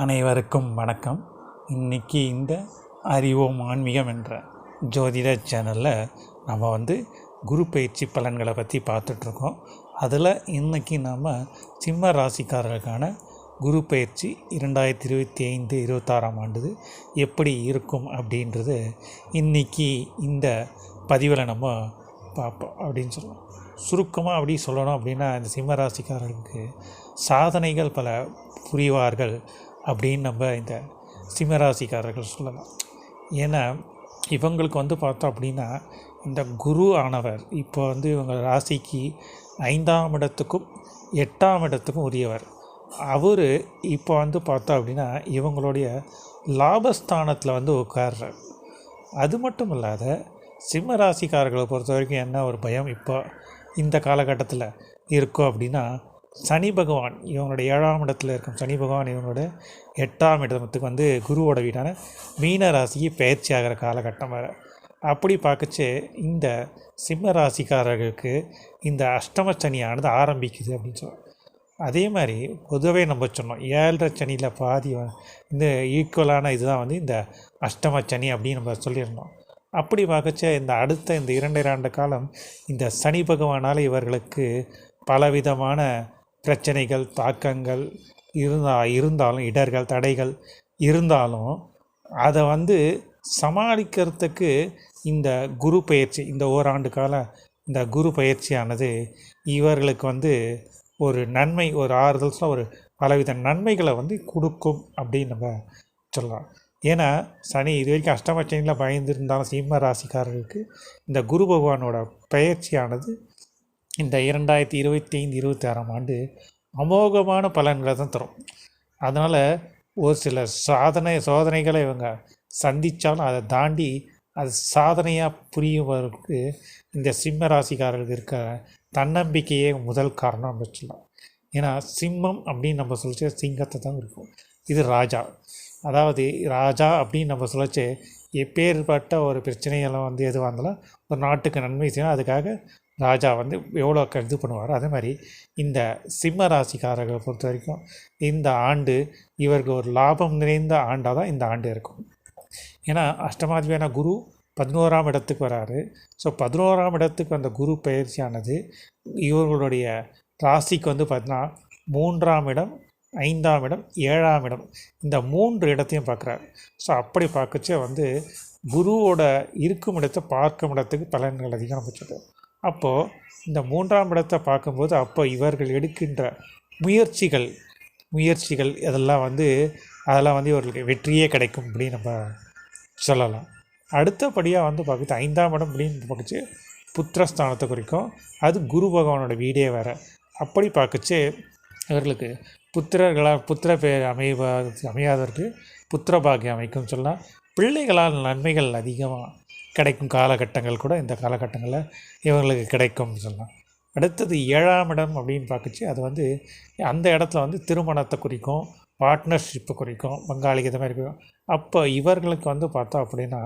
அனைவருக்கும் வணக்கம். இன்னைக்கு இந்த அறிவோம் ஆன்மீகம் என்ற ஜோதிட சேனலில் நம்ம வந்து குரு பயிற்சி பலன்களை பற்றி பார்த்துட்ருக்கோம். அதில் இன்னைக்கு நாம் சிம்ம ராசிக்காரர்களுக்கான குரு பயிற்சி இரண்டாயிரத்தி இருபத்தி ஐந்து இருபத்தாறாம் ஆண்டு எப்படி இருக்கும் அப்படின்றது இன்னைக்கு இந்த பதிவில் நம்ம பார்ப்போம் அப்படின்னு சொல்லலாம். சுருக்கமாக அப்படி சொல்லணும் அப்படின்னா இந்த சிம்ம ராசிக்காரர்களுக்கு சாதனைகள் பல புரிவார்கள். அப்படின்னு நம்ம இந்த சிம்மராசிக்காரர்கள் சொல்லலாம். ஏன்னா இவங்களுக்கு வந்து பார்த்தோம் அப்படின்னா இந்த குரு ஆனவர் இப்போ வந்து இவங்க ராசிக்கு ஐந்தாம் இடத்துக்கும் எட்டாம் இடத்துக்கும் உரியவர். அவர் இப்போ வந்து பார்த்தோம் அப்படின்னா இவங்களுடைய லாபஸ்தானத்தில் வந்து உட்கார்றார். அது மட்டும் இல்லாத சிம்ம ராசிக்காரர்களை பொறுத்த வரைக்கும் என்ன ஒரு பயம் இப்போ இந்த காலகட்டத்தில் இருக்கும் அப்படின்னா சனி பகவான் இவங்களுடைய ஏழாம் இடத்துல இருக்கும் சனி பகவான் இவங்களோட எட்டாம் இடத்துக்கு வந்து குருவோட வீடான மீன ராசிக்கு பயிற்சி ஆகிற காலகட்டம் வேறு அப்படி பார்க்கச்சு இந்த சிம்ம ராசிக்காரர்களுக்கு இந்த அஷ்டம சனியானது ஆரம்பிக்குது அப்படின்னு சொல்லுவோம் அதே மாதிரி பொதுவாகவே நம்ம சொன்னோம் ஏழரை சனியில் பாதி இந்த ஈக்குவலான இதுதான் வந்து இந்த அஷ்டம சனி அப்படின்னு நம்ம சொல்லியிருந்தோம். அப்படி பார்க்கச்ச இந்த அடுத்த இந்த இரண்டரை ஆண்டு காலம் இந்த சனி பகவானால் இவர்களுக்கு பலவிதமான பிரச்சனைகள் தாக்கங்கள் இருந்தா இருந்தாலும் இடர்கள் தடைகள் இருந்தாலும் அதை வந்து சமாளிக்கிறதுக்கு இந்த குரு பயிற்சி இந்த ஓராண்டு கால இந்த குரு பயிற்சியானது இவர்களுக்கு வந்து ஒரு நன்மை ஒரு ஆறுதல்ஸில் ஒரு பலவித நன்மைகளை வந்து கொடுக்கும் அப்படின்னு நம்ம சொல்லலாம். ஏன்னா சனி இது வரைக்கும் அஷ்டமச்சனியில் பயந்துருந்தாலும் சிம்ம ராசிக்காரர்களுக்கு இந்த குரு பகவானோட பயிற்சியானது இந்த இரண்டாயிரத்தி இருபத்தி ஐந்து இருபத்தி ஆறாம் ஆண்டு அமோகமான பலன்களை தான் தரும். அதனால் ஒரு சில சாதனை சோதனைகளை இவங்க சந்தித்தாலும் அதை தாண்டி அது சாதனையாக புரியுவதற்கு இந்த சிம்ம ராசிக்காரர்களுக்கு இருக்க தன்னம்பிக்கையே முதல் காரணம் வச்சுக்கலாம் ஏன்னா சிம்மம் அப்படின்னு நம்ம சொல்லிச்சு சிங்கத்தை தான் இருக்கும் இது ராஜா. அதாவது ராஜா அப்படின்னு நம்ம சொல்லச்சு எப்பேற்பட்ட ஒரு பிரச்சனையெல்லாம் வந்து எதுவாக இருந்தாலும் ஒரு நாட்டுக்கு நன்மை செய்யணும். அதுக்காக ராஜா வந்து எவ்வளோ க- இது பண்ணுவார் அதே மாதிரி இந்த சிம்ம ராசிக்காரர்களை பொறுத்த வரைக்கும் இந்த ஆண்டு இவருக்கு ஒரு லாபம் நிறைந்த ஆண்டாக தான் இந்த ஆண்டு இருக்கும். ஏன்னா அஷ்டமாதிபியான குரு பதினோராம் இடத்துக்கு வராரு. ஸோ பதினோராம் இடத்துக்கு அந்த குரு பயிற்சியானது இவர்களுடைய ராசிக்கு வந்து பார்த்தீங்கன்னா மூன்றாம் இடம் ஐந்தாம் இடம் ஏழாம் இடம் இந்த மூன்று இடத்தையும் பார்க்குறாரு. ஸோ அப்படி பார்க்கச்சே வந்து குருவோட இருக்கும் இடத்தை பார்க்கும் இடத்துக்கு பலன்கள் அதிகம் நம்ம அப்போது இந்த மூன்றாம் இடத்தை பார்க்கும்போது அப்போ இவர்கள் எடுக்கின்ற முயற்சிகள் முயற்சிகள் இதெல்லாம் வந்து அதெல்லாம் வந்து இவர்களுக்கு வெற்றியே கிடைக்கும் அப்படின்னு நம்ம சொல்லலாம். அடுத்தபடியாக வந்து பார்க்குறது ஐந்தாம் இடம் அப்படின்னு பார்க்குச்சு புத்திரஸ்தானத்தை குறிக்கும். அது குரு பகவானோட வீடே வேறு. அப்படி பார்க்குச்சு இவர்களுக்கு புத்திரர்களால் புத்திர பேர் அமைவா அமையாதவருக்கு புத்திர பாக்கியம் அமைக்கும் சொல்லலாம். பிள்ளைகளால் நன்மைகள் அதிகமாக கிடைக்கும் காலகட்டங்கள் கூட இந்த காலகட்டங்களில் இவங்களுக்கு கிடைக்கும்னு சொல்லலாம். அடுத்தது ஏழாம் இடம் அப்படின்னு பார்க்குச்சு அது வந்து அந்த இடத்துல வந்து திருமணத்தை குறிக்கும் பார்ட்னர்ஷிப்பை குறிக்கும் பங்காளிக்கு இது மாதிரி குறிக்கும். அப்போ இவர்களுக்கு வந்து பார்த்தோம் அப்படின்னா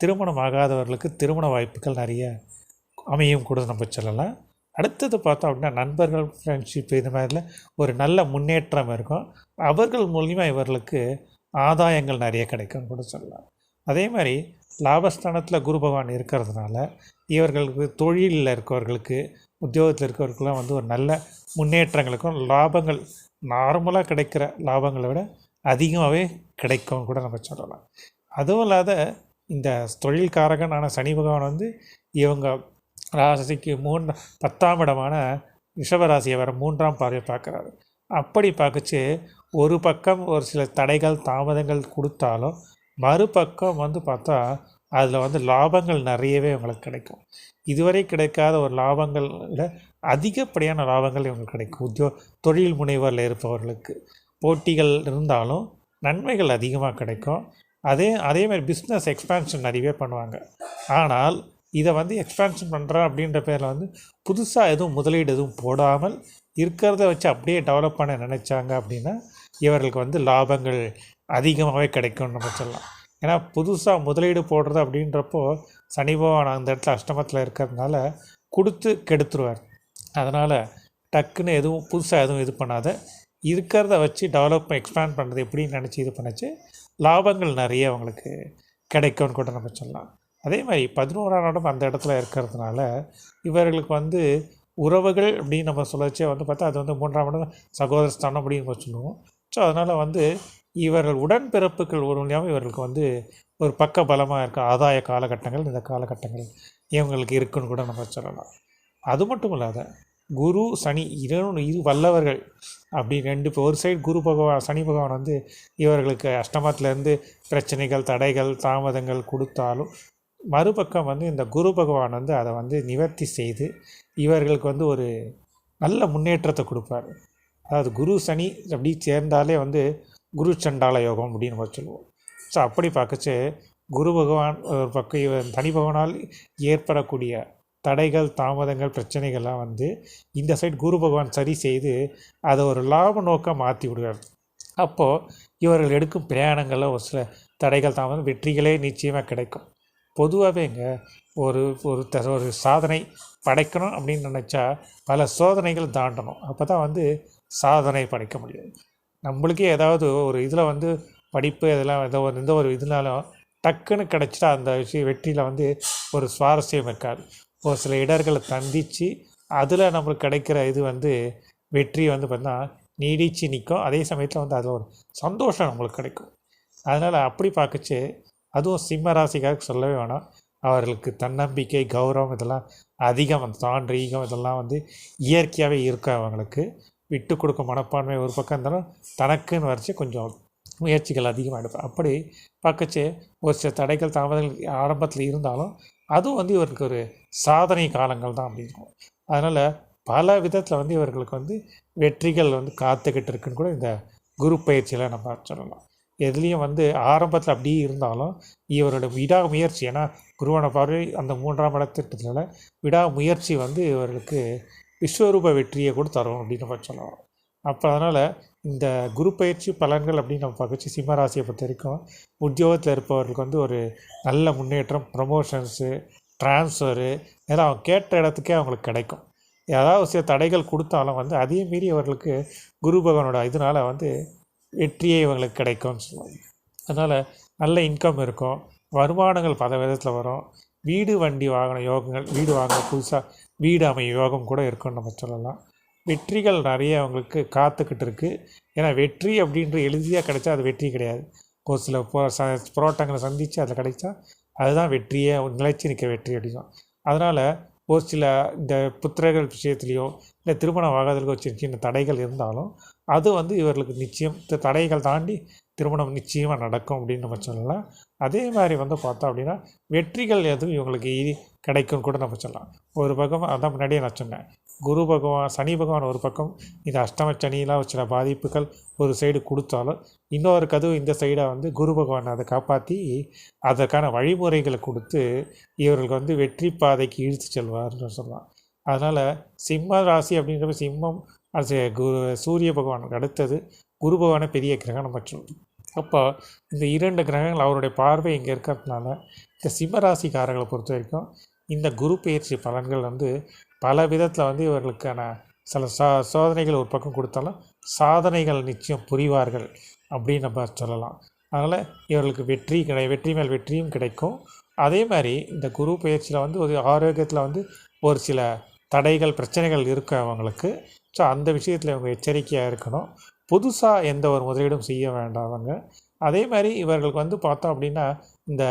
திருமணம் ஆகாதவர்களுக்கு திருமண வாய்ப்புகள் நிறைய அமையும் கூட நம்ம சொல்லலாம். அடுத்தது பார்த்தோம் அப்படின்னா நண்பர்கள் ஃப்ரெண்ட்ஷிப் இது மாதிரில ஒரு நல்ல முன்னேற்றம் இருக்கும். அவர்கள் மூலிமா இவர்களுக்கு ஆதாயங்கள் நிறைய கிடைக்கும் கூட சொல்லலாம். அதே மாதிரி லாபஸ்தானத்தில் குரு பகவான் இருக்கிறதுனால இவர்களுக்கு தொழிலில் இருக்கவர்களுக்கு உத்தியோகத்தில் இருக்கவர்களுக்கெல்லாம் வந்து ஒரு நல்ல முன்னேற்றங்களுக்கும் லாபங்கள் நார்மலாக கிடைக்கிற லாபங்களை விட அதிகமாகவே கிடைக்கும் கூட நம்ம சொல்லலாம். அதுவும் இல்லாத இந்த தொழில்காரகனான சனி பகவான் வந்து இவங்க ராசிக்கு மூணு பத்தாம் இடமான ரிஷபராசியை வர மூன்றாம் பார்வை பார்க்குறாரு. அப்படி பார்க்கச்சு ஒரு பக்கம் ஒரு சில தடைகள் தாமதங்கள் கொடுத்தாலும் மறுபக்கம் வந்து பார்த்தா அதில் வந்து லாபங்கள் நிறையவே உங்களுக்கு கிடைக்கும். இதுவரை கிடைக்காத ஒரு லாபங்கள் அதிகப்படியான லாபங்கள் இவங்களுக்கு கிடைக்கும். உத்தியோ தொழில் முனைவரில் இருப்பவர்களுக்கு. போட்டிகள் இருந்தாலும் நன்மைகள் அதிகமாக கிடைக்கும். அதே அதேமாதிரி பிஸ்னஸ் எக்ஸ்பேன்ஷன் நிறையவே பண்ணுவாங்க. ஆனால் இதை வந்து எக்ஸ்பேன்ஷன் பண்ணுறேன் அப்படின்ற பேரில் வந்து புதுசாக எதுவும் முதலீடு எதுவும் போடாமல் இருக்கிறத வச்சு அப்படியே டெவலப் பண்ண நினச்சாங்க அப்படின்னா இவர்களுக்கு வந்து லாபங்கள் அதிகமாகவே கிடைக்கும்னு நம்ம சொல்லலாம். ஏன்னா புதுசாக முதலீடு போடுறது அப்படின்றப்போ சனி பகவான் அந்த இடத்துல அஷ்டமத்தில் இருக்கிறதுனால கொடுத்து கெடுத்துருவார். அதனால் டக்குன்னு எதுவும் புதுசாக எதுவும் இது பண்ணாத. இருக்கிறத வச்சு டெவலப் எக்ஸ்பேண்ட் பண்ணுறது எப்படின்னு நினச்சி இது பண்ணுச்சு லாபங்கள் நிறைய அவங்களுக்கு கிடைக்கும்னு கூட நம்ம சொல்லலாம். அதே மாதிரி பதினோராம் இடம் அந்த இடத்துல இருக்கிறதுனால இவர்களுக்கு வந்து உறவுகள் அப்படின்னு நம்ம சொல்லச்சே வந்து பார்த்தா அது வந்து மூன்றாம் இடம் சகோதரஸ்தானம் அப்படின்னு சொல்லுவோம். ஸோ அதனால் வந்து இவர்கள் உடன்பிறப்புகள் ஒரு வழியாகவும் இவர்களுக்கு வந்து ஒரு பக்க பலமாக இருக்க ஆதாய காலகட்டங்கள் இந்த காலகட்டங்கள் இவங்களுக்கு இருக்குன்னு கூட நம்ம சொல்லலாம். அது மட்டும் இல்லாத குரு சனி இரண்டு இரு வல்லவர்கள் அப்படி ரெண்டு இப்போ ஒரு சைடு குரு பகவான் சனி பகவான் வந்து இவர்களுக்கு அஷ்டமத்துலேருந்து பிரச்சனைகள் தடைகள் தாமதங்கள் கொடுத்தாலும் மறுபக்கம் வந்து இந்த குரு பகவான் வந்து அதை வந்து நிவர்த்தி செய்து இவர்களுக்கு வந்து ஒரு நல்ல முன்னேற்றத்தை கொடுப்பார். அதாவது குரு சனி அப்படி சேர்ந்தாலே வந்து குரு சண்டால யோகம் அப்படின்னு நம்ம சொல்லுவோம். ஸோ அப்படி பார்க்கச்சு குரு பகவான் ஒரு பக்கம் இவன் தனி பகவானால் ஏற்படக்கூடிய தடைகள் தாமதங்கள் பிரச்சனைகள்லாம் வந்து இந்த சைடு குரு பகவான் சரி செய்து அதை ஒரு லாப நோக்கம் மாற்றி விடுவார் அப்போது இவர்கள் எடுக்கும் பிரயாணங்களில் ஒரு சில தடைகள் தாமதம் வெற்றிகளே நிச்சயமாக கிடைக்கும். பொதுவாகவேங்க ஒரு ஒரு த ஒரு சாதனை படைக்கணும் அப்படின்னு நினச்சா பல சோதனைகள் தாண்டணும். அப்போ தான் வந்து சாதனை படைக்க முடியும். நம்மளுக்கே ஏதாவது ஒரு இதில் வந்து படிப்பு இதெல்லாம் ஏதோ ஒரு எந்த ஒரு இதுனாலும் டக்குன்னு கிடச்சிட்டா அந்த விஷயம் வெற்றியில் வந்து ஒரு சுவாரஸ்யம் இருக்காது. ஒரு சில இடர்களை சந்தித்து அதில் நம்மளுக்கு கிடைக்கிற இது வந்து வெற்றி வந்து பார்த்தீங்கன்னா நீடிச்சு நிற்கும் அதே சமயத்தில் வந்து அதில் ஒரு சந்தோஷம் நம்மளுக்கு கிடைக்கும். அதனால் அப்படி பார்க்கச்சு அதுவும் சிம்ம ராசிக்காக சொல்லவே வேணாம். அவர்களுக்கு தன்னம்பிக்கை கௌரவம் இதெல்லாம் அதிகம். அந்த தாண்டீகம் இதெல்லாம் வந்து இயற்கையாகவே இருக்கும் அவங்களுக்கு. விட்டு கொடுக்க மனப்பான்மை ஒரு பக்கம் இருந்தாலும் தனக்குன்னு வரைச்சி கொஞ்சம் முயற்சிகள் அதிகமாக எடுப்பேன். அப்படி பார்க்கச்சு ஒரு சில தடைகள் தாமதங்கள் ஆரம்பத்தில் இருந்தாலும் அதுவும் வந்து இவருக்கு ஒரு சாதனை காலங்கள் தான் அப்படி இருக்கும். அதனால் பல விதத்தில் வந்து இவர்களுக்கு வந்து வெற்றிகள் வந்து காத்துக்கிட்டு இருக்குன்னு கூட இந்த குரு பயிற்சியில் நம்ம சொல்லலாம். எதுலேயும் வந்து ஆரம்பத்தில் அப்படியே இருந்தாலும் இவரோட விடா முயற்சி ஏன்னா குருவான பார்வை அந்த மூன்றாம் இடத்திட்டத்தில் விடாமுயற்சி வந்து இவர்களுக்கு விஸ்வரூப வெற்றியை கூட தரும் அப்படின்னு நம்ம சொல்லலாம். அப்போ அதனால் இந்த குரு பயிற்சி பலன்கள் அப்படின்னு நம்ம பார்க்கச்சு சிம்மராசியை பொறுத்த வரைக்கும் உத்தியோகத்தில் இருப்பவர்களுக்கு வந்து ஒரு நல்ல முன்னேற்றம் ப்ரமோஷன்ஸு ட்ரான்ஸ்ஃபரு இதெல்லாம் அவங்க கேட்ட இடத்துக்கே அவங்களுக்கு கிடைக்கும். ஏதாவது சில தடைகள் கொடுத்தாலும் வந்து அதே மீறி அவர்களுக்கு குரு பகவானோட இதனால் வந்து வெற்றியே இவங்களுக்கு கிடைக்கும்னு சொல்லுவாங்க. அதனால் நல்ல இன்கம் இருக்கும் வருமானங்கள் பல விதத்தில் வரும். வீடு வண்டி வாங்கின யோகங்கள் வீடு வாங்க புதுசாக வீடு அமையும் யோகம் கூட இருக்கும்னு நம்ம சொல்லலாம். வெற்றிகள் நிறைய அவங்களுக்கு காத்துக்கிட்டு இருக்குது ஏன்னா வெற்றி அப்படின்ற எளிதியாக கிடைச்சா அது வெற்றி கிடையாது. ஒரு சில போ ச போராட்டங்களை சந்தித்து அதில் கிடைச்சா அதுதான் வெற்றியே நிலைச்சி நிற்க வெற்றி அப்படின்னா அதனால் ஒரு சில இந்த புத்திரர்கள் விஷயத்துலேயோ இல்லை திருமணம் ஆகாதலுக்கு சின்ன சின்ன தடைகள் இருந்தாலும் அது வந்து இவர்களுக்கு நிச்சயம். தடைகள் தாண்டி திருமணம் நிச்சயமாக நடக்கும் அப்படின்னு நம்ம சொல்லலாம். அதே மாதிரி வந்து பார்த்தோம் அப்படின்னா வெற்றிகள் எதுவும் இவங்களுக்கு கிடைக்கும் கூட நம்ம சொல்லலாம். ஒரு பக்கம் அதான் முன்னாடியே நான் சொன்னேன். குரு பகவான் சனி பகவான் ஒரு பக்கம் இந்த அஷ்டம சனியெலாம் சில பாதிப்புகள் ஒரு சைடு கொடுத்தாலும் இன்னொரு கதவு இந்த சைடாக வந்து குரு பகவான் அதை காப்பாற்றி அதற்கான வழிமுறைகளை கொடுத்து இவர்களுக்கு வந்து வெற்றி பாதைக்கு இழுத்து செல்வார்னு சொல்லலாம். அதனால் சிம்ம ராசி அப்படின்றப்ப சிம்மம் அது குரு சூரிய பகவானுக்கு அடுத்தது குரு பகவானை பெரிய கிரகணம் மற்றும் அப்போ இந்த இரண்டு கிரகங்கள் அவருடைய பார்வை இங்கே இருக்கிறதுனால இந்த சிம்மராசிக்காரர்களை பொறுத்த வரைக்கும் இந்த குரு பயிற்சி பலன்கள் வந்து பல விதத்தில் வந்து இவர்களுக்கான சில சா சோதனைகள் ஒரு பக்கம் கொடுத்தாலும் சாதனைகள் நிச்சயம் புரிவார்கள் அப்படின்னு நம்ம சொல்லலாம். அதனால் இவர்களுக்கு வெற்றி கிடை வெற்றி மேல் வெற்றியும் கிடைக்கும். அதே மாதிரி இந்த குரு பயிற்சியில் வந்து ஒரு ஆரோக்கியத்தில் வந்து ஒரு சில தடைகள் பிரச்சனைகள் இருக்குது அவங்களுக்கு. ஸோ அந்த விஷயத்தில் இவங்க எச்சரிக்கையாக இருக்கணும். புதுசாக எந்த ஒரு முதலீடும் செய்ய வேண்டாம் அதே மாதிரி இவர்களுக்கு வந்து பார்த்தோம் அப்படின்னா இந்த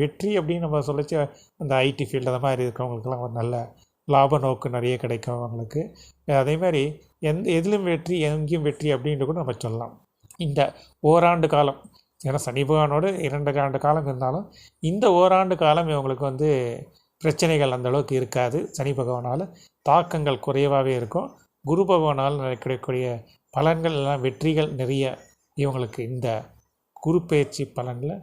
வெற்றி அப்படின்னு நம்ம சொல்லிச்சு அந்த ஐடி ஃபீல்டு அந்த மாதிரி இருக்கிறவங்களுக்கெல்லாம் ஒரு நல்ல லாப நோக்கு நிறைய கிடைக்கும் அவங்களுக்கு. அதே மாதிரி எந்த எதிலும் வெற்றி எங்கேயும் வெற்றி அப்படின்ட்டு கூட நம்ம சொல்லலாம். இந்த ஓராண்டு காலம் ஏன்னா சனி பகவானோடு இரண்டு ஆண்டு காலம் இருந்தாலும் இந்த ஓராண்டு காலம் இவங்களுக்கு வந்து பிரச்சனைகள் அந்த அளவுக்கு இருக்காது. சனி பகவானால் தாக்கங்கள் குறைவாகவே இருக்கும். குரு பகவானால் கிடைக்கக்கூடிய பலன்கள் எல்லாம் வெற்றிகள் நிறைய இவங்களுக்கு இந்த குரு பயிற்சி பலனில்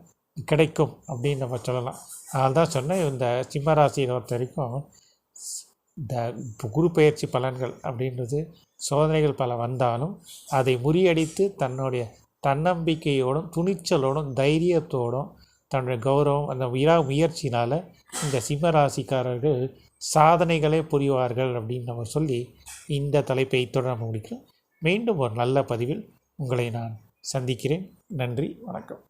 கிடைக்கும் அப்படின்னு நம்ம சொல்லலாம். அதனால் தான் சொன்னேன் இந்த சிம்மராசியை பொறுத்த வரைக்கும் இந்த குரு பயிற்சி பலன்கள் அப்படின்றது சோதனைகள் பல வந்தாலும் அதை முறியடித்து தன்னுடைய தன்னம்பிக்கையோடும் துணிச்சலோடும் தைரியத்தோடும் தன்னுடைய கௌரவம் அந்த விழா முயற்சினால் இந்த சிம்மராசிக்காரர்கள் சாதனைகளே புரிவார்கள் அப்படின்னு நம்ம சொல்லி இந்த தலைப்பை இத்தோடு நம்ம முடிக்கிறோம் மீண்டும் ஒரு நல்ல பதிவில் உங்களை நான் சந்திக்கிறேன். நன்றி வணக்கம்.